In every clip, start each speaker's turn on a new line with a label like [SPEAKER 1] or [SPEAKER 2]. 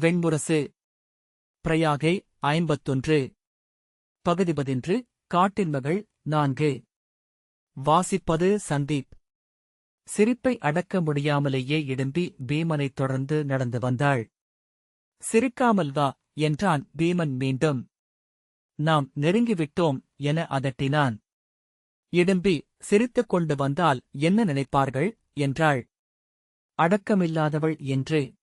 [SPEAKER 1] வெண்முரசு பிரயாகை ஐம்பத்தொன்று. பகுதி பதின்று காட்டின்மகள் நான்கு. வாசிப்பது சந்தீப். சிரிப்பை அடக்க முடியாமலேயே எழும்பி பீமனைத் தொடர்ந்து நடந்து வந்தாள். சிரிக்காமல் வா என்றான் பீமன் மீண்டும். நாம் நெருங்கிவிட்டோம் என அதட்டினான். இடும்பி சிரித்துக் கொண்டு வந்தால் என்ன நினைப்பார்கள்? என்றாள். அடக்கமில்லாதவள் என்று.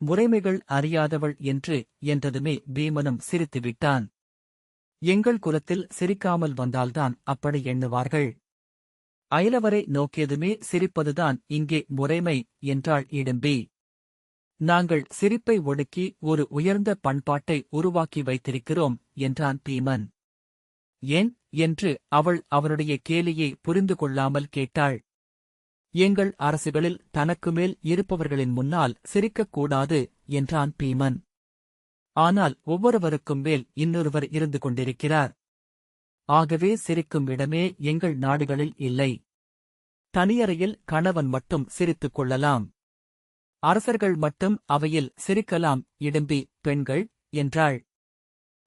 [SPEAKER 1] முறைமைகள் அறியாதவள் என்று என்றதுமே பீமனும் சிரித்துவிட்டான். எங்கள் குலத்தில் சிரிக்காமல் வந்தால்தான் அப்படி எண்ணுவார்கள். அயலவரை நோக்கியதுமே சிரிப்பதுதான் இங்கே முறைமை என்றாள் இடும்பி. நாங்கள் சிரிப்பை ஒடுக்கி ஒரு உயர்ந்த பண்பாட்டை உருவாக்கி வைத்திருக்கிறோம் என்றான் பீமன். ஏன்? என்று அவள் அவனுடைய கேலியை புரிந்து கொள்ளாமல் கேட்டாள். எங்கள் அரசுகளில் தனக்கு மேல் இருப்பவர்களின் முன்னால் சிரிக்கக்கூடாது என்றான் பீமன். ஆனால் ஒவ்வொருவருக்கும் மேல் இன்னொருவர் இருந்து கொண்டிருக்கிறார். ஆகவே சிரிக்கும் இடமே எங்கள் நாடுகளில் இல்லை. தனியறையில் கணவன் மட்டும் சிரித்துக் கொள்ளலாம். அரசர்கள் மட்டும் அவையில் சிரிக்கலாம் இடும்பி பெண்கள் என்றாள்.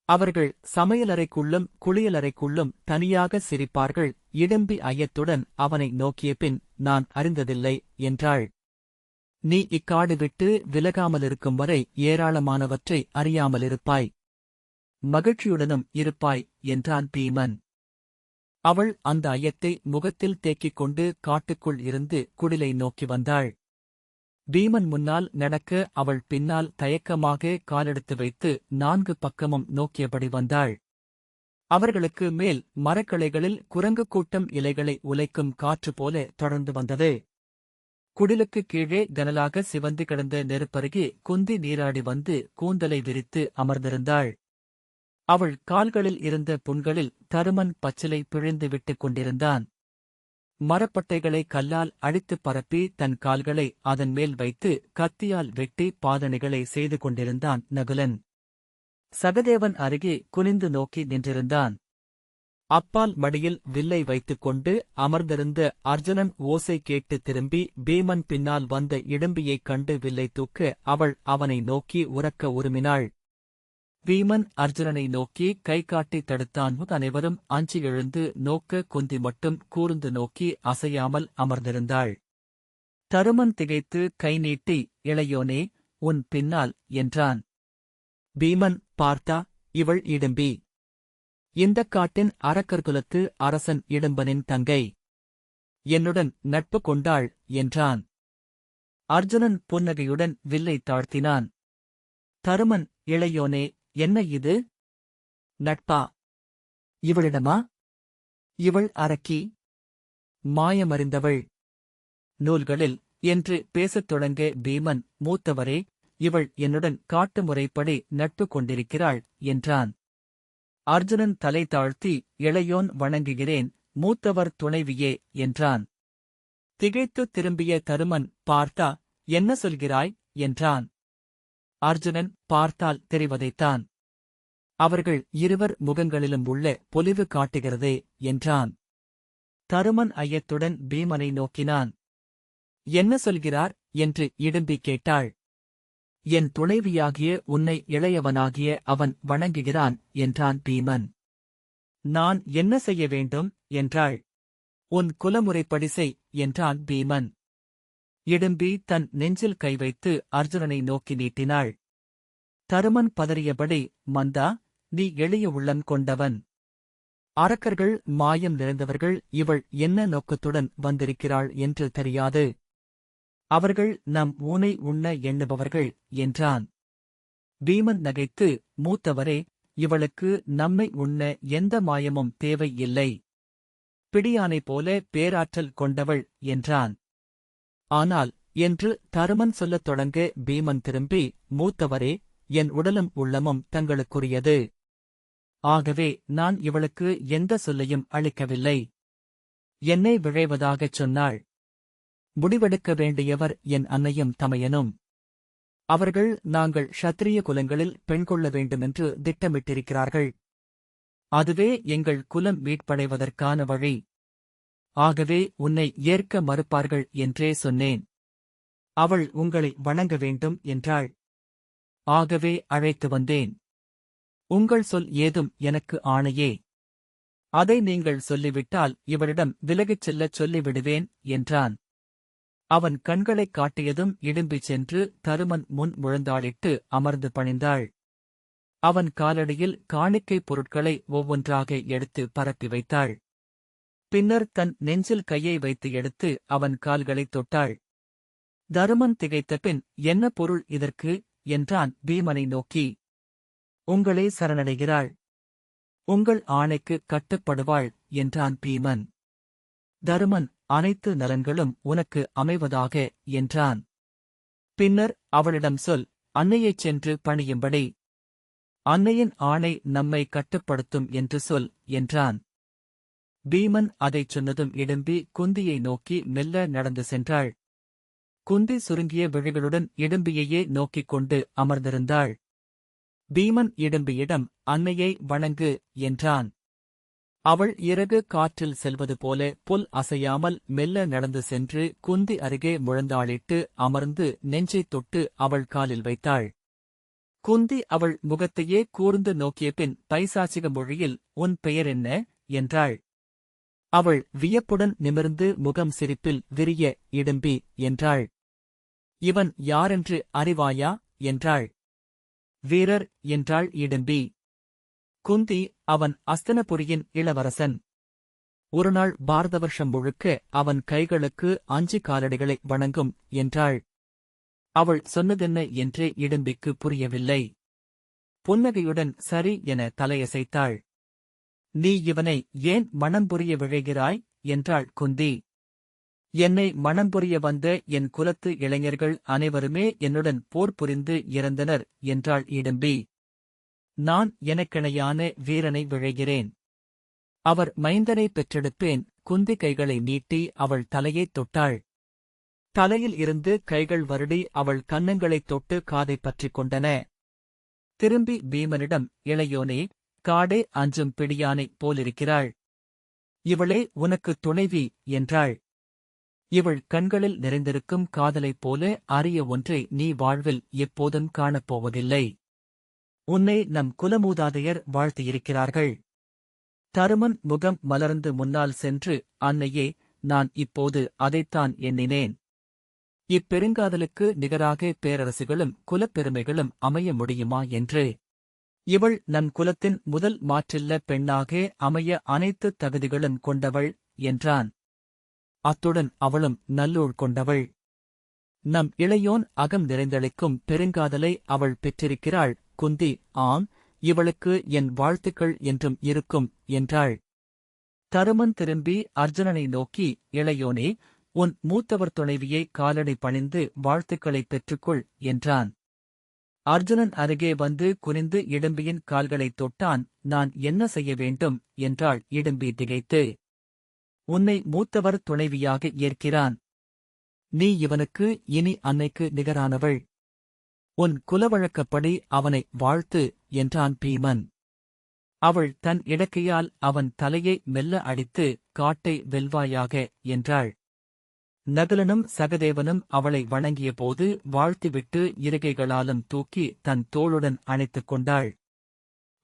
[SPEAKER 1] அவர்கள் சமையலறைக்குள்ளும் குளியலறைக்குள்ளும் தனியாக சிரிப்பார்கள் இடும்பி ஐயத்துடன் அவனை நோக்கிய பின் நான் அறிந்ததில்லை என்றாள். நீ இக்காடு விட்டு விலகாமலிருக்கும் வரை ஏராளமானவற்றை அறியாமலிருப்பாய். மகிழ்ச்சியுடனும் இருப்பாய் என்றான் பீமன். அவள் அந்த ஐயத்தை முகத்தில் தேக்கிக் கொண்டு காட்டுக்குள் இருந்து குடிலை நோக்கி வந்தாள். பீமன் முன்னால் நடக்க அவள் பின்னால் தயக்கமாக காலெடுத்து வைத்து நான்கு பக்கமும் நோக்கியபடி வந்தாள். அவர்களுக்கு மேல் மரக்கிளைகளில் குரங்கு கூட்டம் இலைகளை உலைக்கும் காற்று போல தொடர்ந்து வந்தது. குடிலுக்கு கீழே கனலாக சிவந்து கிடந்த நெருப்பருகே குந்தி நீராடி வந்து கூந்தலை விரித்து அமர்ந்திருந்தாள். அவள் கால்களில் இருந்த புண்களில் தருமன் பச்சிலை பிழிந்து விட்டுக் கொண்டிருந்தான். மரப்பட்டைகளை கல்லால் அழித்து பரப்பி தன் கால்களை அதன் மேல் வைத்து கத்தியால் வெட்டி பாதனைகளை செய்து கொண்டிருந்தான் நகுலன். சகதேவன் அருகே குனிந்து நோக்கி நின்றிருந்தான். அப்பால் மடியில் வில்லை வைத்துக் கொண்டு அமர்ந்திருந்த அர்ஜுனன் ஓசை கேட்டு திரும்பி பீமன் பின்னால் வந்த இடும்பியைக் கண்டு வில்லை தூக்க அவள் அவனை நோக்கி உறக்க உருமினாள். பீமன் அர்ஜுனனை நோக்கி கை காட்டி தடுத்தான். அனைவரும் அஞ்சி எழுந்து நோக்க குந்தி மட்டும் கூர்ந்து நோக்கி அசையாமல் அமர்ந்திருந்தாள். தருமன் திகைத்து கை நீட்டி இளையோனே உன் பின்னால் என்றான். பீமன் பார்த்தா இவள் இடும்பி. இந்தக் காட்டின் அரக்கர்குலத்து அரசன் இடும்பனின் தங்கை. என்னுடன் நட்பு கொண்டாள் என்றான். அர்ஜுனன் புன்னகையுடன் வில்லை தாழ்த்தினான். தருமன் இளையோனே என்ன இது? நட்பா? இவளிடமா? இவள் அரக்கி? மாயமறிந்தவள். நூல்களில் என்று பேசத் தொடங்க பீமன் மூத்தவரே இவள் என்னுடன் காட்டு முறைப்படி நட்பு கொண்டிருக்கிறாள் என்றான். அர்ஜுனன் தலை தாழ்த்தி இளையோன் வணங்குகிறேன் மூத்தவர் துணைவியே என்றான். திகைத்து திரும்பிய தருமன் பார்த்தா என்ன சொல்கிறாய் என்றான். அர்ஜுனன் பார்த்தால் தெரிவதைத்தான். அவர்கள் இருவர் முகங்களிலும் உள்ள பொலிவு காட்டுகிறதே என்றான். தருமன் ஐயத்துடன் பீமனை நோக்கினான். என்ன சொல்கிறார் என்று இடும்பி கேட்டாள். என் துணைவியாகிய உன்னை இளையவனாகிய அவன் வணங்குகிறான் என்றான் பீமன் நான் என்ன செய்ய வேண்டும்? என்றாள். உன் குலமுறைப்படி செய் என்றான் பீமன். இடும்பி தன் நெஞ்சில் கை வைத்து அர்ஜுனனை நோக்கி நீட்டினாள். தருமன் பதறியபடி மந்தா நீ எளிய உள்ளம் கொண்டவன். அரக்கர்கள் மாயம் நிறைந்தவர்கள் இவள் என்ன நோக்கத்துடன் வந்திருக்கிறாள் என்று தெரியாது. அவர்கள் நம் ஊனை உண்ண எண்ணுபவர்கள் என்றான். பீமன் நகைத்து மூத்தவரே இவளுக்கு நம்மை உண்ண எந்த மாயமும் தேவை இல்லை பிடியானை போல பேராற்றல் கொண்டவள் என்றான். ஆனால் என்று தருமன் சொல்லத் தொடங்க பீமன் திரும்பி மூத்தவரே என் உடலும் உள்ளமும் தங்களுக்குரியது. ஆகவே நான் இவளுக்கு எந்த சொல்லையும் அளிக்கவில்லை. என்னை விழைவதாகச் சொன்னாள். முடிவெடுக்க வேண்டியவர் என் அன்னையும் தமையனும். அவர்கள் நாங்கள் ஷத்திரிய குலங்களில் பெண் கொள்ள வேண்டுமென்று திட்டமிட்டிருக்கிறார்கள். அதுவே எங்கள் குலம் மீட்படைவதற்கான வழி. ஆகவே உன்னை ஏற்க மறுப்பார்கள் என்றே சொன்னேன். அவள் உங்களை வணங்க வேண்டும் என்றாள். ஆகவே அழைத்து வந்தேன். உங்கள் சொல் ஏதும் எனக்கு ஆணையே. அதை நீங்கள் சொல்லிவிட்டால் இவரிடம் விலகிச் செல்லச் சொல்லிவிடுவேன் என்றான். அவன் கண்களைக் காட்டியதும் இடும்பிச் சென்று தருமன் முன் முழந்தாளிட்டு அமர்ந்து பணிந்தாள். அவன் காலடியில் காணிக்கைப் பொருட்களை ஒவ்வொன்றாக எடுத்து பரப்பி வைத்தாள். பின்னர் தன் நெஞ்சில் கையை வைத்து எடுத்து அவன் கால்களைத் தொட்டாள். தருமன் திகைத்த பின் என்ன பொருள் இதற்கு? என்றான் பீமனை நோக்கி. உங்களே சரணடைகிறாள். உங்கள் ஆணைக்கு கட்டுப்படுவாள் என்றான் பீமன். தருமன் அனைத்து நலன்களும் உனக்கு அமைவதாக என்றான். பின்னர் அவளிடம் சொல் அன்னையைச் சென்று பணியும்படி. அன்னையின் ஆணை நம்மை கட்டுப்படுத்தும் என்று சொல் என்றான். பீமன் அதைச் சொன்னதும் இடும்பி குந்தியை நோக்கி மெல்ல நடந்து சென்றாள். குந்தி சுருங்கிய விழிகளுடன் இடும்பியையே நோக்கிக் கொண்டு அமர்ந்திருந்தாள். பீமன் இடும்பியிடம் அன்னையை வணங்கு என்றான். அவள் இறகு காற்றில் செல்வது போல புல் அசையாமல் மெல்ல நடந்து சென்று குந்தி அருகே முழந்தாளிட்டு அமர்ந்து நெஞ்சைத் தொட்டு அவள் காலில் வைத்தாள். குந்தி அவள் முகத்தையே கூர்ந்து நோக்கிய பின் பைசாச்சிக மொழியில் உன் பெயர் என்ன என்றாள். அவள் வியப்புடன் நிமிர்ந்து முகம் சிரிப்பில் விரிய இடும்பி என்றாள். இவன் யாரென்று அறிவாயா என்றாள். வீரர் என்றாள் இடும்பி. குந்தி அவன் அஸ்தனபுரியின் இளவரசன். ஒருநாள் பாரத வருஷம் முழுக்க அவன் கைகளுக்கு அஞ்சு காலடிகளை வணங்கும் என்றாள். அவள் சொன்னதென்ன என்றே இடும்பிக்கு புரியவில்லை. புன்னகையுடன் சரி என தலையசைத்தாள். நீ இவனை ஏன் மனம் புரிய விழைகிறாய்? என்றாள் குந்தி. என்னை மனம் புரிய வந்த என் குலத்து இளைஞர்கள் அனைவருமே என்னுடன் போர் புரிந்து இறந்தனர் என்றாள் இடும்பி. நான் எனக்கிணையான வீரனை விழைகிறேன். அவர் மைந்தனை பெற்றெடுப்பேன் குந்தி கைகளை நீட்டி அவள் தலையைத் தொட்டாள். தலையில் இருந்து கைகள் வருடி அவள் கன்னங்களைத் தொட்டு காதை பற்றிக் கொண்டன. திரும்பி பீமனிடம் இளையோனே காடே அஞ்சும் பிடியானைப் போலிருக்கிறாள். இவளே உனக்கு துணைவி என்றாள். இவள் கண்களில் நிறைந்திருக்கும் காதலைப் போல அரிய ஒன்றை நீ வாழ்வில் எப்போதும் காணப்போவதில்லை. உன்னை நம் குலமூதாதையர் வாழ்த்தியிருக்கிறார்கள். தருமன் முகம் மலர்ந்து முன்னால் சென்று அன்னையே நான் இப்போது அதைத்தான் எண்ணினேன். இப்பெருங்காதலுக்கு நிகராக பேரரசுகளும் குலப்பெருமைகளும் அமைய முடியுமா என்று. இவள் நம் குலத்தின் முதல் மாற்றில்ல பெண்ணாக அமைய அனைத்து தகுதிகளும் கொண்டவள் என்றான். அத்துடன் அவளும் நல்லூழ் கொண்டவள். நம் இளையோன் அகம் நிறைந்தளிக்கும் பெருங்காதலை அவள் பெற்றிருக்கிறாள். குந்தி ஆம் இவளுக்கு என் வாழ்த்துக்கள் என்றும் இருக்கும் என்றாள். தருமன் திரும்பி அர்ஜுனனை நோக்கி இளையோனே உன் மூத்தவர் துணைவியை காலடி பணிந்து வாழ்த்துக்களைப் பெற்றுக்கொள் என்றான். அர்ஜுனன் அருகே வந்து குனிந்து இடும்பியின் கால்களைத் தொட்டான். நான் என்ன செய்ய வேண்டும்? என்றாள். இடும்பி திகைத்து. உன்னை மூத்தவர் துணைவியாக ஏற்கிறான். நீ இவனுக்கு இனி அன்னைக்கு நிகரானவள். உன் குலவழக்கப்படி அவனை வாழ்த்து என்றான் பீமன். அவள் தன் இடக்கையால் அவன் தலையை மெல்ல அடித்து காட்டை வெல்வாயாக என்றாள். நகுலனும் சகதேவனும் அவளை வணங்கியபோது வாழ்த்திவிட்டு இருகைகளாலும் தூக்கி தன் தோளுடன் அணைத்துக் கொண்டாள்.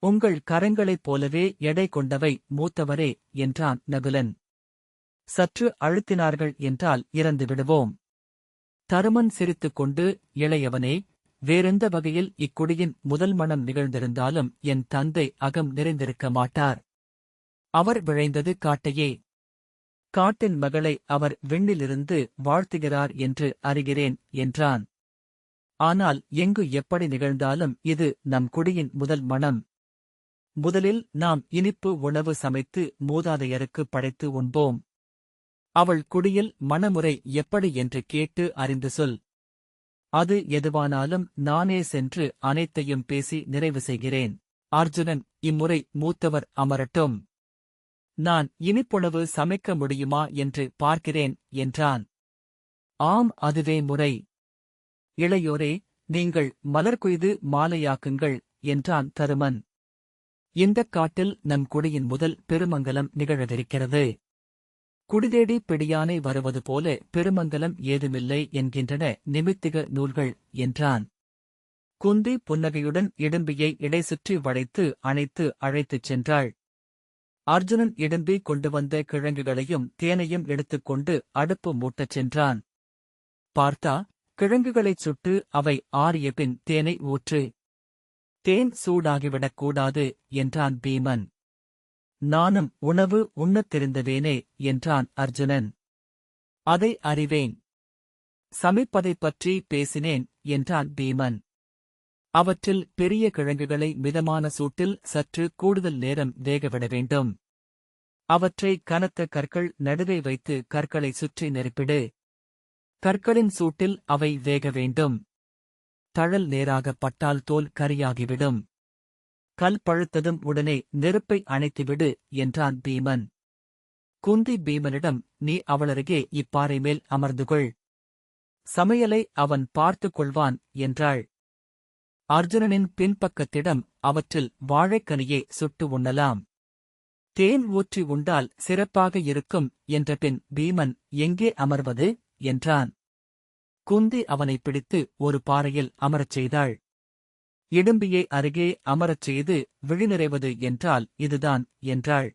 [SPEAKER 1] உங்கள் கரங்களைப் போலவே எடை கொண்டவை மூத்தவரே என்றான் நகுலன். சற்று அழுத்தினார்கள் என்றால் இறந்து விடுவோம் தருமன் சிரித்துக் கொண்டு இளையவனே வேறெந்த வகையில் இக்குடியின் முதல் மனம் நிகழ்ந்திருந்தாலும் என் தந்தை அகம் நிறைந்திருக்க மாட்டார். அவர் விழைந்தது காட்டையே. காட்டின் மகளை அவர் விண்ணிலிருந்து வாழ்த்துகிறார் என்று அறிகிறேன் என்றான். ஆனால் எங்கு எப்படி நிகழ்ந்தாலும் இது நம் குடியின் முதல் மனம். முதலில் நாம் இனிப்பு உணவு சமைத்து மூதாதையருக்கு படைத்து உண்போம். அவள் குடியில் மணமுறை எப்படி என்று கேட்டு அறிந்து சொல். அது எதுவானாலும் நானே சென்று அனைத்தையும் பேசி நிறைவு செய்கிறேன். அர்ஜுனன் இம்முறை மூத்தவர் அமரட்டும். நான் இனிப்புணவு சமைக்க முடியுமா என்று பார்க்கிறேன் என்றான். ஆம் அதுவே முறை. இளையோரே நீங்கள் மலர் கொய்து மாலையாக்குங்கள் என்றான் தருமன். இந்தக் காட்டில் நம் குடியின் முதல் பெருமங்கலம் நிகழவிருக்கிறது. குடிதேடி பிடியானை வருவது போல பெருமங்கலம் ஏதுமில்லை என்கின்றன நிமித்திக நூல்கள் என்றான். குந்தி புன்னகையுடன் இடும்பியை இடை சுற்றி வளைத்து அணைத்து அழைத்துச் சென்றாள். அர்ஜுனன் இடும்பி கொண்டு வந்த கிழங்குகளையும் தேனையும் எடுத்துக்கொண்டு அடுப்பு மூட்டச் சென்றான். பார்த்தா கிழங்குகளைச் சுட்டு அவை ஆறிய பின் தேனை ஊற்று. தேன் சூடாகிவிடக் கூடாது என்றான் பீமன். நானும் உணவு உண்ணத் தெரிந்தவேனே என்றான் அர்ஜுனன். அதை அறிவேன். சமைப்பதைப் பற்றி பேசினேன் என்றான் பீமன். அவற்றில் பெரிய கிழங்குகளை மிதமான சூட்டில் சற்று கூடுதல் நேரம் வேகவிட வேண்டும். அவற்றை கனத்த கற்கள் நடுவே வைத்து கற்களை சுற்றி நெருப்பிடு. கற்களின் சூட்டில் அவை வேக வேண்டும். தழல் நேராக பட்டால் தோல் கரியாகிவிடும். கல் பழுத்ததும் உடனே நெருப்பை அணைத்துவிடு என்றான் பீமன். குந்தி பீமனிடம் நீ அவளருகே இப்பாறை மேல் அமர்ந்துகொள். சமையலை அவன் பார்த்துக் கொள்வான் என்றாள். அர்ஜுனனின் பின்பக்கத்திடம் அவற்றில் வாழைக்கனியை சுட்டு உண்ணலாம். தேன் ஊற்றி உண்டால் சிறப்பாக இருக்கும் என்ற பின் பீமன் எங்கே அமர்வது? என்றான். குந்தி அவனை பிடித்து ஒரு பாறையில் அமரச் செய்தாள். இடும்பியை அருகே அமரச் செய்து விழிநிறைவது என்றால் இதுதான் என்றாள்.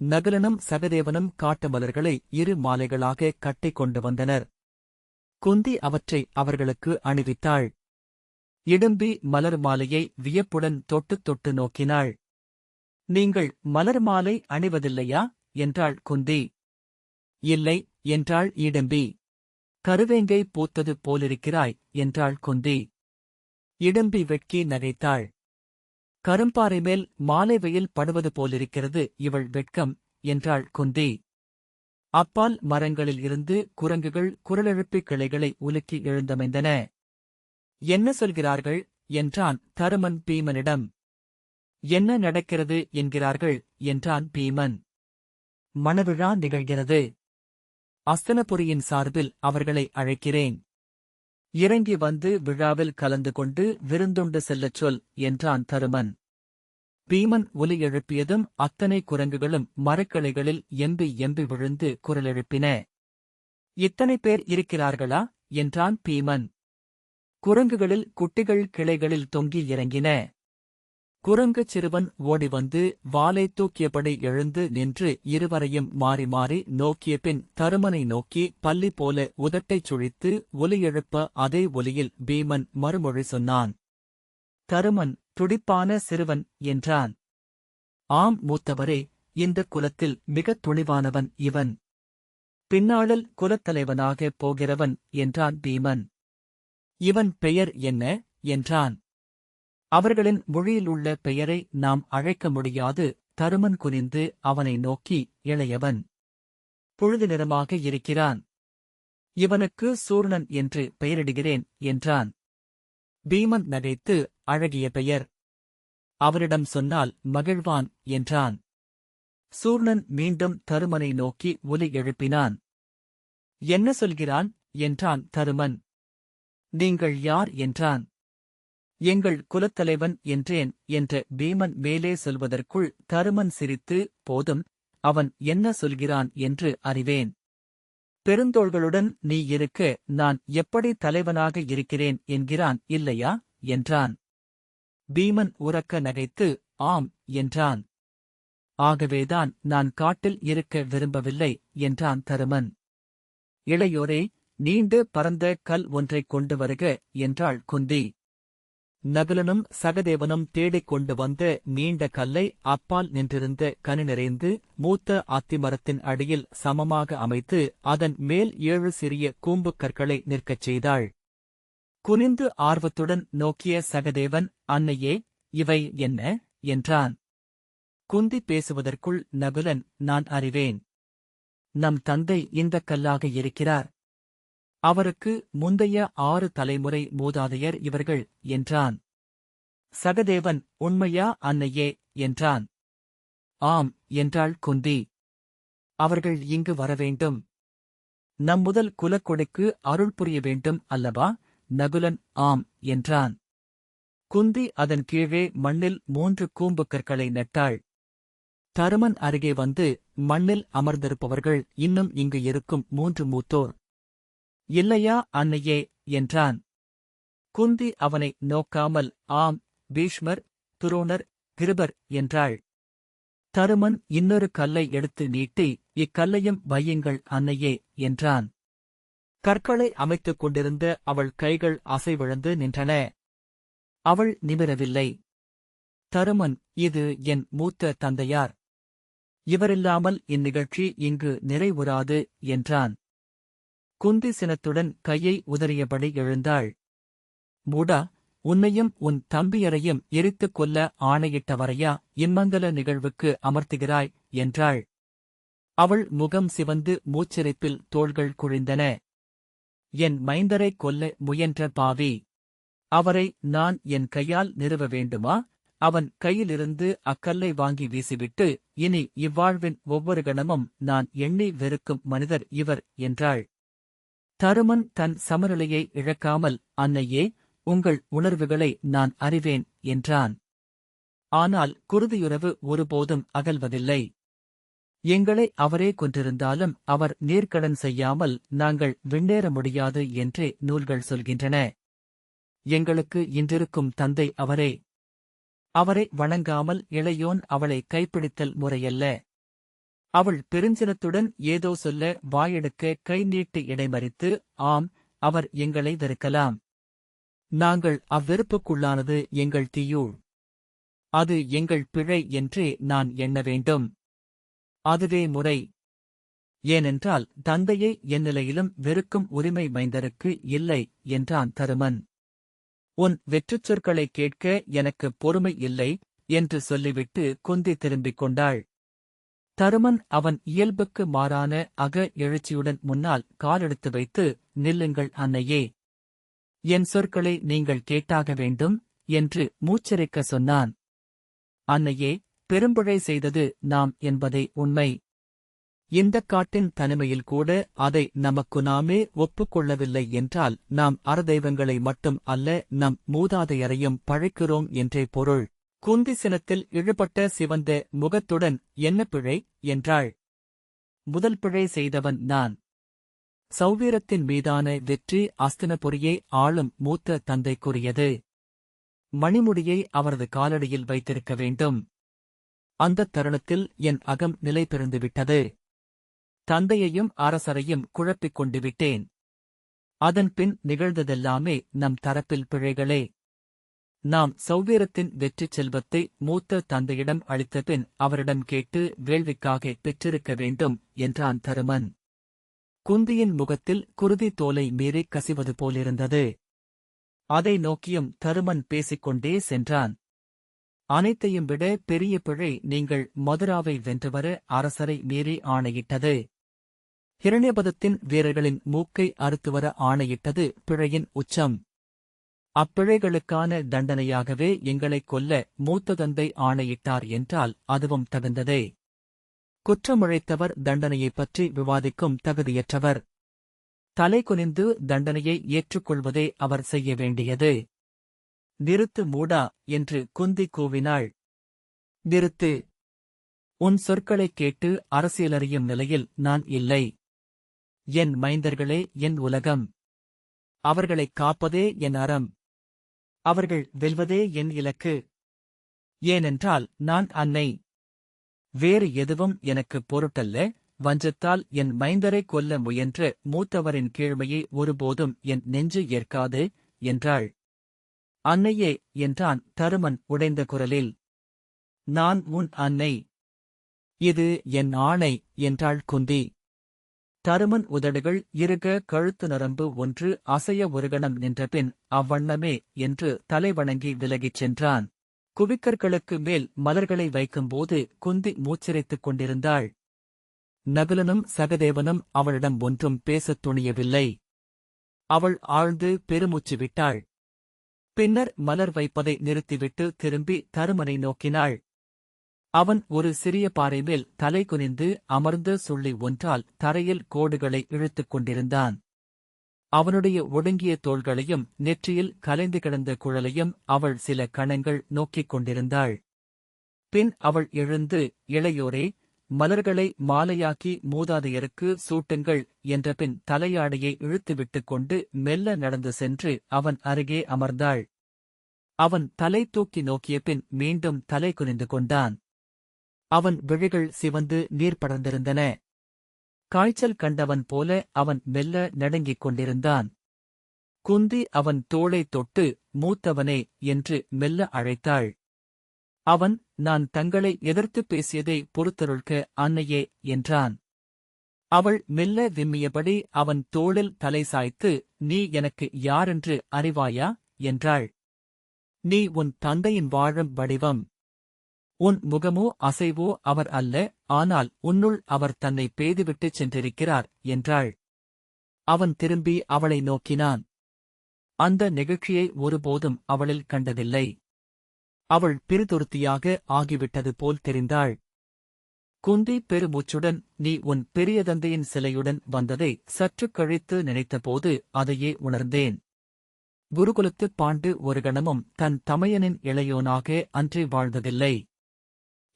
[SPEAKER 1] நகலனும் சகதேவனும் காட்டு மலர்களை இரு மாலைகளாக கட்டிக் கொண்டு வந்தனர். குந்தி அவற்றை அவர்களுக்கு அணிவித்தாள். இடும்பி மலர் மாலையை வியப்புடன் தொட்டு தொட்டு நோக்கினாள். நீங்கள் மலர் மாலை அணிவதில்லையா? என்றாள் குந்தி. இல்லை என்றாள் இடும்பி. கருவேங்கை பூத்தது போலிருக்கிறாய் என்றாள் குந்தி. இடம்பி வெட்கி நகைத்தாள். கரும்பாறை மேல் மாலை வெயில் படுவது போலிருக்கிறது இவள் வெட்கம் என்றாள் குந்தி. அப்பால் மரங்களில் இருந்து குரங்குகள் குரலெழுப்பி கிளைகளை உலுக்கி எழுந்தமைந்தன. என்ன சொல்கிறார்கள்? என்றான் தருமன் பீமனிடம். என்ன நடக்கிறது? என்கிறார்கள் என்றான் பீமன். மணவிழா நிகழ்கிறது. அஸ்தனபுரியின் சார்பில் அவர்களை அழைக்கிறேன். இறங்கி வந்து விழாவில் கலந்து கொண்டு விருந்துண்டு செல்லச் சொல் என்றான் தருமன். பீமன் ஒலி எழுப்பியதும் அத்தனை குரங்குகளும் மரக்கிளைகளில் எம்பி எம்பி விழுந்து குரலெழுப்பின இத்தனை பேர் இருக்கிறார்களா? என்றான் பீமன். குரங்குகளில் குட்டிகள் கிளைகளில் தொங்கி இறங்கின. குரங்குச் சிறுவன் ஓடி வந்து வாலை தூக்கியபடி எழுந்து நின்று இருவரையும் மாறி மாறி நோக்கிய பின் தருமனை நோக்கி பள்ளி போல உதட்டைச் சுழித்து ஒலி எழுப்ப அதே ஒலியில் பீமன் மறுமொழி சொன்னான் தருமன் துடிப்பான சிறுவன் என்றான். ஆம் மூத்தவரே இந்த குலத்தில் மிகத் துணிவானவன் இவன். பின்னாளில் குலத்தலைவனாகப் போகிறவன் என்றான் பீமன். இவன் பெயர் என்ன? என்றான். அவர்களின் மொழியிலுள்ள பெயரை நாம் அழைக்க முடியாது. தருமன் குனிந்து அவனை நோக்கி இளையவன் புழுது நிறமாக இருக்கிறான். இவனுக்கு சூர்ணன் என்று பெயரிடுகிறேன் என்றான். பீமன் நகைத்து அழகிய பெயர். அவரிடம் சொன்னால் மகிழ்வான் என்றான். சூர்ணன் மீண்டும் தருமனை நோக்கி ஒலி எழுப்பினான். என்ன சொல்கிறான்? என்றான் தருமன். நீங்கள் யார்? என்றான். எங்கள் குலத்தலைவன் என்றேன் என்ற பீமன் மேலே சொல்வதற்குள் தருமன் சிரித்து போதும் அவன் என்ன சொல்கிறான் என்று அறிவேன். பெருந்தோள்களுடன் நீ இருக்க நான் எப்படி தலைவனாக இருக்கிறேன் என்கிறான் இல்லையா? என்றான். பீமன் உறக்க நகைத்து ஆம் என்றான். ஆகவேதான் நான் காட்டில் இருக்க விரும்பவில்லை என்றான் தருமன். இளையோரே நீண்டு பறந்த கல் ஒன்றைக் கொண்டு வருக என்றாள் குந்தி. நகுலனும் சகதேவனும் தேடிக் கொண்டு வந்த நீண்ட கல்லை அப்பால் நின்றிருந்த கனி நிறைந்து மூத்த அத்திமரத்தின் அடியில் சமமாக அமைத்து அதன் மேல் ஏழு சிறிய கூம்புக் கற்களை நிற்கச் செய்தாள். குனிந்து ஆர்வத்துடன் நோக்கிய சகதேவன் அன்னையே இவை என்ன? என்றான். குந்தி பேசுவதற்குள் நகுலன் நான் அறிவேன். நம் தந்தை இந்தக் கல்லாக இருக்கிறார். அவருக்கு முந்தைய ஆறு தலைமுறை மூதாதையர் இவர்கள் என்றான். சகதேவன் உண்மையா அன்னையே என்றான். ஆம் என்றாள் குந்தி. அவர்கள் இங்கு வரவேண்டும். நம் முதல் குலக்கொடைக்கு அருள் புரிய வேண்டும் அல்லவா? நகுலன் ஆம் என்றான். குந்தி அதன் கீழே மண்ணில் மூன்று கூம்பு கற்களை நட்டாள். தருமன் அருகே வந்து மண்ணில் அமர்ந்திருப்பவர்கள் இன்னும் இங்கு இருக்கும் மூன்று மூத்தோர். இல்லையா அன்னையே என்றான். குந்தி அவனை நோக்காமல் ஆம் பீஷ்மர் துரோணர் கிருபர் என்றாள். தருமன் இன்னொரு கல்லை எடுத்து நீட்டி இக்கல்லையும் வையுங்கள் அன்னையே என்றான். கற்களை அமைத்துக் கொண்டிருந்த அவள் கைகள் அசைவிழந்து நின்றன. அவள் நிமிரவில்லை. தருமன் இது என் மூத்த தந்தையார். இவரில்லாமல் இந்நிகழ்ச்சி இங்கு நிறைவுறாது என்றான். குந்தி சினத்துடன் கையை உதறியபடி எழுந்தாள். மூடா உன்னையும் உன் தம்பியரையும் எரித்துக் கொல்ல ஆணையிட்டவரையா இம்மங்கல நிகழ்வுக்கு அமர்த்துகிறாய் என்றாள். அவள் முகம் சிவந்து மூச்சிறைப்பில் தோள்கள் குழிந்தன. என் மைந்தரைக் கொல்ல முயன்ற பாவி. அவரை நான் என் கையால் நிறுவ வேண்டுமா? அவன் கையிலிருந்து அக்கல்லை வாங்கி வீசிவிட்டு இனி இவ்வாழ்வின் ஒவ்வொரு கணமும் நான் எண்ணி வெறுக்கும் மனிதர் இவர் என்றாள். தருமன் தன் சமநிலையை இழக்காமல் அன்னையே உங்கள் உணர்வுகளை நான் அறிவேன் என்றான். ஆனால் குருதியுறவு ஒருபோதும் அகல்வதில்லை. எங்களை அவரே கொன்றிருந்தாலும் அவர் நீர்க்கடன் செய்யாமல் நாங்கள் விண்ணேற முடியாது என்றே நூல்கள் சொல்கின்றன. எங்களுக்கு இன்றிருக்கும் தந்தை அவரே. அவரை வணங்காமல் இளையோன் அவளை கைப்பிடித்தல் முறையல்ல. அவள் பெருஞ்சினத்துடன் ஏதோ சொல்ல வாயெடுக்க கை நீட்டு இடைமறித்து ஆம் அவர் எங்களை வெறுக்கலாம். நாங்கள் அவ்வெறுப்புக்குள்ளானது எங்கள் தீயூள். அது எங்கள் பிழை என்றே நான் எண்ண வேண்டும். அதுவே முறை. ஏனென்றால் தந்தையை என்னிலையிலும் வெறுக்கும் உரிமை மைந்தருக்கு இல்லை என்றான் தருமன். உன் வெற்றுச் சொற்களை கேட்க எனக்கு பொறுமை இல்லை என்று சொல்லிவிட்டு குந்தி திரும்பிக் கொண்டாள். தருமன் அவன் இயல்புக்கு மாறான அக எழுச்சியுடன் முன்னால் காலெடுத்து வைத்து நில்லுங்கள் அன்னையே. என் சொற்களை நீங்கள் கேட்டாக வேண்டும் என்று மூச்சரிக்க சொன்னான். அன்னையே பெரும்புழை செய்தது நாம் என்பதை உண்மை. இந்தக் காட்டின் தனிமையில் கூட அதை நமக்கு நாமே ஒப்புக்கொள்ளவில்லை என்றால் நாம் அறதெய்வங்களை மட்டும் அல்ல நம் மூதாதையரையும் பழைக்கிறோம் என்றே பொருள். குந்தி சினத்தில் இழுபட்ட சிவந்த முகத்துடன் என்ன பிழை? என்றாள். முதல் பிழை செய்தவன் நான். சௌவீரத்தின் மீதான வெற்றி அஸ்தினபுரியை ஆளும் மூத்த தந்தைக்குரியது. மணிமுடியை அவரது காலடியில் வைத்திருக்க வேண்டும். அந்தத் தருணத்தில் என் அகம் நிலை பிறந்துவிட்டது. தந்தையையும் அரசரையும் குழப்பிக் கொண்டு விட்டேன் அதன்பின் நிகழ்ந்ததெல்லாமே நம் தரப்பில் பிழைகளே. நாம் சௌவீரத்தின் வெற்றிச் செல்வத்தை மூத்த தந்தையிடம் அளித்தபின் அவரிடம் கேட்டு வேள்விக்காக பெற்றிருக்க வேண்டும் என்றான் தருமன். குந்தியின் முகத்தில் குருதி தோலை மீறி கசிவது போலிருந்தது. அதை நோக்கியும் தருமன் பேசிக்கொண்டே சென்றான். அனைத்தையும் விட பெரிய பிழை நீங்கள் மதுராவை வென்றுவர அரசரை மீறி ஆணையிட்டது. ஹிரண்யபதத்தின் வீரர்களின் மூக்கை அறுத்துவர ஆணையிட்டது பிழையின் உச்சம். அப்பிழைகளுக்கான தண்டனையாகவே எங்களைக் கொல்ல மூத்த தந்தை ஆணையிட்டார் என்றால் அதுவும் தகுந்ததே. குற்றமுழைத்தவர் தண்டனையைப் பற்றி விவாதிக்கும் தகுதியற்றவர். தலை குனிந்து தண்டனையை ஏற்றுக்கொள்வதே அவர் செய்ய வேண்டியது. நிறுத்து மூடா என்று குந்தி கூவினாள். நிறுத்து. உன் சொற்களைக் கேட்டு அரசியலறியும் நிலையில் நான் இல்லை. என் மைந்தர்களே என் உலகம். அவர்களைக் காப்பதே என் அறம். அவர்கள் வெல்வதே என் இலக்கு. ஏனென்றால் நான் அன்னை. வேறு எதுவும் எனக்கு பொருட்டல்ல. வஞ்சத்தால் என் மைந்தரை கொல்ல முயன்ற மூத்தவரின் கீழ்மையை ஒருபோதும் என் நெஞ்சு ஏற்காது என்றாள். அன்னையே என்றான் தருமன் உடைந்த குரலில். நான் உன் அன்னை. இது என் ஆணை என்றாள் குந்தி. தருமன் உதடுகள் இருக கழுத்து நரம்பு ஒன்று அசைய ஒருகணம் நின்றபின் அவ்வண்ணமே என்று தலைவணங்கி விலகிச் சென்றான். குவிக்கற்களுக்கு மேல் மலர்களை வைக்கும்போது குந்தி மூச்சிரைத்துக் கொண்டிருந்தாள். நகுலனும் சகதேவனும் அவளிடம் ஒன்றும் பேசத் துணியவில்லை. அவள் ஆழ்ந்து பெருமூச்சு விட்டாள். பின்னர் மலர் வைப்பதை நிறுத்திவிட்டு திரும்பி தருமனை நோக்கினாள். அவன் ஒரு சிறிய பாறை மேல் தலை குனிந்து அமர்ந்து சுள்ளி ஒன்றால் தரையில் கோடுகளை இழுத்துக் கொண்டிருந்தான். அவனுடைய ஒடுங்கிய தோள்களையும் நெற்றியில் கலைந்து கிடந்த குழலையும் அவள் சில கணங்கள் நோக்கிக் கொண்டிருந்தாள். பின் அவள் எழுந்து இளையோரே மலர்களை மாலையாக்கி மூதாதையருக்கு சூட்டுங்கள் என்ற பின் தலையாடையை இழுத்துவிட்டுக் கொண்டு மெல்ல நடந்து சென்று அவன் அருகே அமர்ந்தாள். அவன் தலை தூக்கி நோக்கிய பின் மீண்டும் தலை குனிந்து கொண்டான். அவன் விழிகள் சிவந்து நீர் படர்ந்திருந்தன காய்ச்சல் கண்டவன் போல அவன் மெல்ல நடுங்கிக் கொண்டிருந்தான். குந்தி அவன் தோளைத் தொட்டு மூத்தவனே என்று மெல்ல அழைத்தாள். அவன் நான் தங்களை எதிர்த்துப் பேசியதை பொறுத்தருள்க அன்னையே என்றான். அவள் மெல்ல விம்மியபடி அவன் தோளில் தலை சாய்த்து நீ எனக்கு யாரென்று அறிவாயா? என்றாள். நீ உன் தந்தையின் வாழும் வடிவம். உன் முகமோ அசைவோ அவர் அல்ல ஆனால் உன்னுள் அவர் தன்னை பேதுவிட்டுச் சென்றிருக்கிறார் என்றாள். அவன் திரும்பி அவளை நோக்கினான். அந்த நிகழ்ச்சியை ஒருபோதும் அவளில் கண்டதில்லை. அவள் பிரிதுருத்தியாக ஆகிவிட்டது போல் தெரிந்தாள். குந்தி பெருமூச்சுடன் நீ உன் பெரிய தந்தையின் சிலையுடன் வந்ததை சற்று கழித்து நினைத்தபோது அதையே உணர்ந்தேன். குருகுலத்துப் பாண்டு ஒரு கணமும் தன் தமையனின் இளையோனாக அன்றி வாழ்ந்ததில்லை.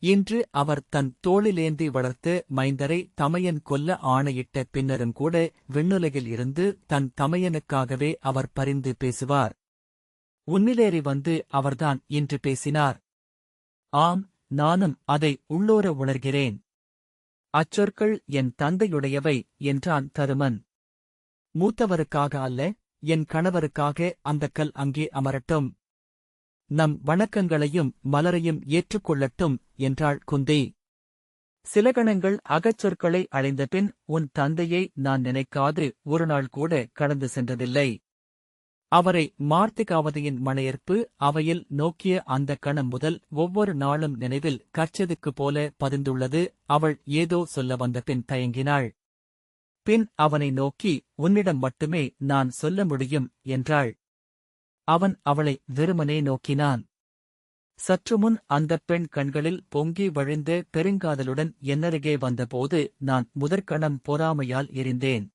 [SPEAKER 1] இன்று அவர் தன் தோளிலேந்தி வளர்த்து மைந்தரை தமையன் கொல்ல ஆணையிட்ட பின்னரும் கூட விண்ணுலகில் இருந்து தன் தமையனுக்காகவே அவர் பரிந்து பேசுவார். உன்னிலேறி வந்து அவர்தான் இன்று பேசினார். ஆம் நானும் அதை உள்ளோர உணர்கிறேன். அச்சொற்கள் என் தந்தையுடையவை என்றான் தருமன். மூத்தவருக்காக அல்ல என் கணவருக்காக அந்தக் கல் அங்கே அமரட்டும். நம் வணக்கங்களையும் மலரையும் ஏற்றுக்கொள்ளட்டும் என்றாள் குந்தி. சில கணங்கள் அகச்சொற்களை அடைந்தபின் உன் தந்தையை நான் நினைக்காது ஒருநாள் கூட கடந்து சென்றதில்லை. அவரை மார்த்திகாவதியின் மனையற்பு அவையில் நோக்கிய அந்த கணம் முதல் ஒவ்வொரு நாளும் நினைவில் கச்சதுக்கு போல பதிந்துள்ளது அவள் ஏதோ சொல்ல வந்த பின் தயங்கினாள். பின் அவனை நோக்கி உன்னிடம் மட்டுமே நான் சொல்ல முடியும் என்றாள். அவன் அவளை வெறுமனே நோக்கினான். சற்றுமுன் அந்தப் பெண் கண்களில் பொங்கி வழிந்த பெருங்காதலுடன் என்னருகே வந்தபோது நான் முதற்கணம் பொறாமையால் எரிந்தேன்.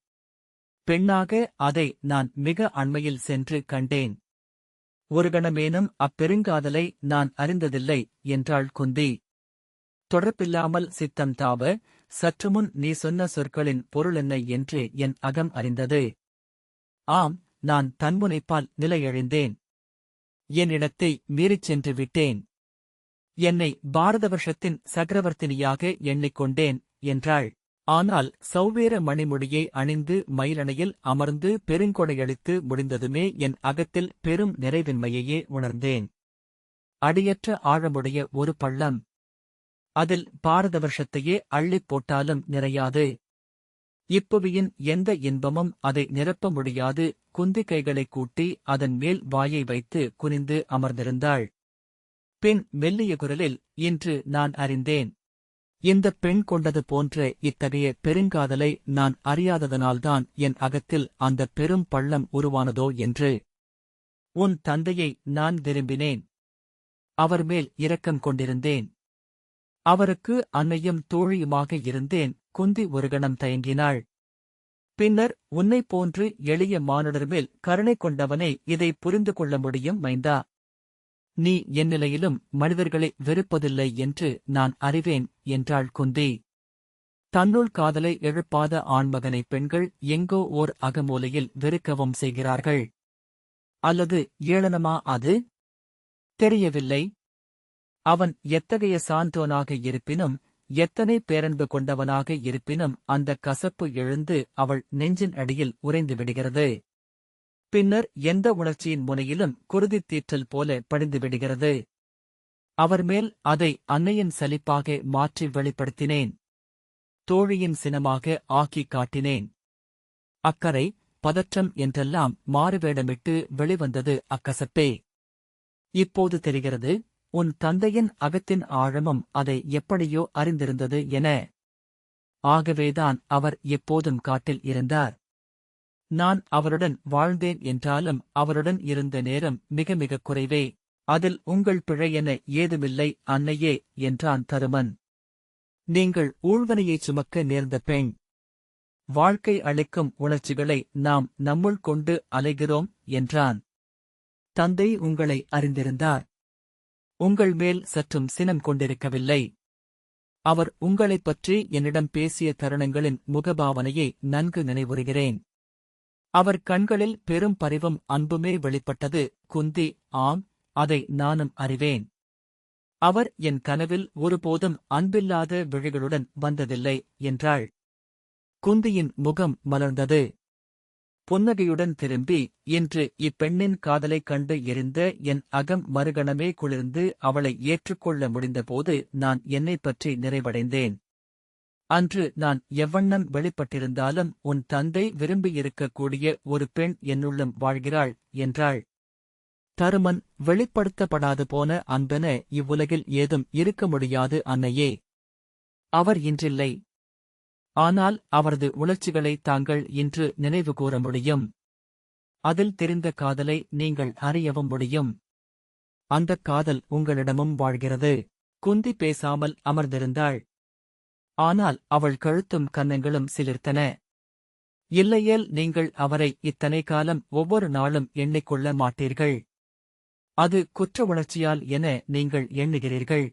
[SPEAKER 1] பெண்ணாக அதை நான் மிக அண்மையில் சென்று கண்டேன். ஒரு கணமேனும் அப்பெருங்காதலை நான் அறிந்ததில்லை என்றாள் குந்தி. தொடர்பில்லாமல் சித்தம் தாவ சற்றுமுன் நீ சொன்ன சொற்களின் பொருளென்ன என்று என் அகம் அறிந்தது. ஆம் நான் தன்முனைப்பால் நிலையழிந்தேன். என் இடத்தை மீறிச் சென்று விட்டேன். என்னை பாரத வருஷத்தின் சக்கரவர்த்தினியாக எண்ணிக்கொண்டேன் என்றாள். ஆனால் சௌவேர மணிமுடியை அணிந்து மயிலணையில் அமர்ந்து பெருங்கொடையளித்து முடிந்ததுமே என் அகத்தில் பெரும் நிறைவின்மையையே உணர்ந்தேன். அடியற்ற ஆழமுடைய ஒரு பள்ளம். அதில் பாரத வருஷத்தையே அள்ளிப் போட்டாலும் நிறையாது. இப்புவியின் எந்த இன்பமும் அதை நிரப்ப முடியாது. குந்தி கைகளைக் கூட்டி அதன் மேல் வாயை வைத்து குனிந்து அமர்ந்திருந்தாள். பின் மெல்லிய குரலில் இன்று நான் அறிந்தேன். இந்த பெண் கொண்டது போன்ற இத்தகைய பெருங்காதலை நான் அறியாததனால்தான் என் அகத்தில் அந்த பெரும் பள்ளம் உருவானதோ என்று. உன் தந்தையை நான் விரும்பினேன். அவர் மேல் இரக்கம் கொண்டிருந்தேன். அவருக்கு அன்னையும் தோழியுமாக இருந்தேன். குந்தி ஒரு கணம் தயங்கினாள். பின்னர் உன்னைப் போன்று எளிய மானுடர் மேல் கருணை கொண்டவனே இதை புரிந்து கொள்ள முடியும் மைந்தா. நீ என் நிலையிலும் மனிதர்களை வெறுப்பதில்லை என்று நான் அறிவேன் என்றாள் குந்தி. தன்னுள் காதலை எழுப்பாத ஆண்மகனை பெண்கள் எங்கோ ஓர் அகமூலையில் வெறுக்கவும் செய்கிறார்கள். அல்லது ஏளனமா அது? தெரியவில்லை. அவன் எத்தகைய சான்றோனாக இருப்பினும் எத்தனை பேரன்பு கொண்டவனாக இருப்பினும் அந்த கசப்பு எழுந்து அவள் நெஞ்சின் அடியில் உறைந்து விடுகிறது. பின்னர் எந்த உணர்ச்சியின் முனையிலும் குருதித் தீற்றல் போல படிந்து விடுகிறது. அவர் மேல் அதை அன்னையின் சலிப்பாக மாற்றி வெளிப்படுத்தினேன். தோழியின் சினமாக ஆக்கிக் காட்டினேன். அக்கறை பதற்றம் என்றெல்லாம் மாறுவேடமிட்டு வெளிவந்தது அக்கசப்பே. இப்போது தெரிகிறது உன் தந்தையின் அகத்தின் ஆழமும் அதை எப்படியோ அறிந்திருந்தது என. ஆகவேதான் அவர் எப்போதும் காட்டில் இருந்தார். நான் அவருடன் வாழ்ந்தேன் என்றாலும் அவருடன் இருந்த நேரம் மிக மிக குறைவே. அதில் உங்கள் பிழை என ஏதுமில்லை அன்னையே என்றான் தருமன். நீங்கள் ஊழ்வனையைச் சுமக்க நேர்ந்த பெண். வாழ்க்கை அளிக்கும் உணர்ச்சிகளை நாம் நம்முள் கொண்டு அலைகிறோம் என்றான். தந்தை உங்களை அறிந்திருந்தார். உங்கள் மேல் சற்றும் சினம் கொண்டிருக்கவில்லை. அவர் உங்களைப் பற்றி என்னிடம் பேசிய தருணங்களின் முகபாவனையை நன்கு நினைவுறுகிறேன். அவர் கண்களில் பெரும் பரிவும் அன்புமே வெளிப்பட்டது. குந்தி ஆம் அதை நானும் அறிவேன். அவர் என் கனவில் ஒருபோதும் அன்பில்லாத விழிகளுடன் வந்ததில்லை என்றாள். குந்தியின் முகம் மலர்ந்தது. புன்னகையுடன் திரும்பி இன்று இப்பெண்ணின் காதலைக் கண்டு எரிந்த என் அகம் மறுகணமே குளிர்ந்து அவளை ஏற்றுக்கொள்ள முடிந்தபோது நான் என்னைப் பற்றி நிறைவடைந்தேன். அன்று நான் எவ்வண்ணம் வெளிப்பட்டிருந்தாலும் உன் தந்தை விரும்பியிருக்கக்கூடிய ஒரு பெண் என்னுள்ளும் வாழ்கிறாள் என்றாள். தருமன் வெளிப்படுத்தப்படாது போன அன்பென இவ்வுலகில் ஏதும் இருக்க முடியாது அன்னையே. அவர் இன்றில்லை. ஆனால் அவரது உணர்ச்சிகளை தாங்கள் இன்று நினைவு கூற முடியும். அதில் தெரிந்த காதலை நீங்கள் அறியவும் முடியும். அந்தக் காதல் உங்களிடமும் வாழ்கிறது. குந்தி பேசாமல் அமர்ந்திருந்தாள். ஆனால் அவள் கழுத்தும் கன்னங்களும் சிலிர்த்தன. இல்லையேல் நீங்கள் அவரை இத்தனை காலம் ஒவ்வொரு நாளும் எண்ணிக்கொள்ள மாட்டீர்கள். அது குற்ற உணர்ச்சியால் என நீங்கள் எண்ணுகிறீர்கள்.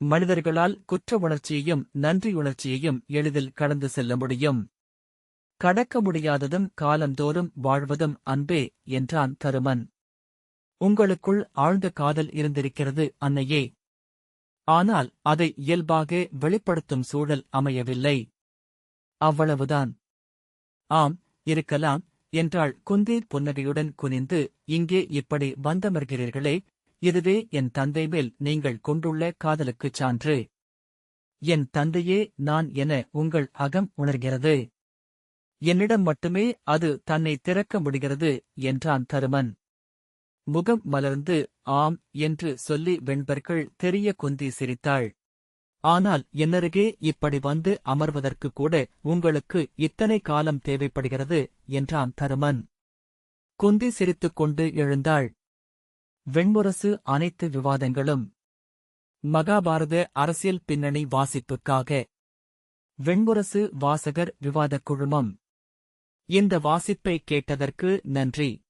[SPEAKER 1] மனிதர்களால் குற்ற உணர்ச்சியையும் நன்றியுணர்ச்சியையும் எளிதில் கடந்து செல்ல முடியும். கடக்க முடியாததும் காலந்தோறும் வாழ்வதும் அன்பே என்றான் தருமன். உங்களுக்குள் ஆழ்ந்த காதல் இருந்திருக்கிறது அன்னையே. ஆனால் அதை இயல்பாக வெளிப்படுத்தும் சூழல் அமையவில்லை. அவ்வளவுதான். ஆம் இருக்கலாம் என்றாள் குந்தி புன்னகையுடன் குனிந்து இங்கே இப்படி வந்தமர்கிறீர்களே இதுவே என் தந்தை மேல் நீங்கள் கொண்டுள்ள காதலுக்குச் சான்று. என் தந்தையே நான் என உங்கள் அகம் உணர்கிறது. என்னிடம் மட்டுமே அது தன்னை திறக்க முடிகிறது என்றான் தருமன். முகம் மலர்ந்து ஆம் என்று சொல்லி வெண்பர்கள் தெரிய குந்தி சிரித்தாள். ஆனால் என்னருகே இப்படி வந்து அமர்வதற்கு கூட உங்களுக்கு இத்தனை காலம் தேவைப்படுகிறது என்றான் தருமன். குந்தி சிரித்துக் கொண்டு எழுந்தாள். வெண்முரசு அனைத்து விவாதங்களும் மகாபாரத அரசியல் பின்னணி வாசிப்புக்காக. வெண்முரசு வாசகர் விவாதக் குழுமம். இந்த வாசிப்பை கேட்டதற்கு நன்றி.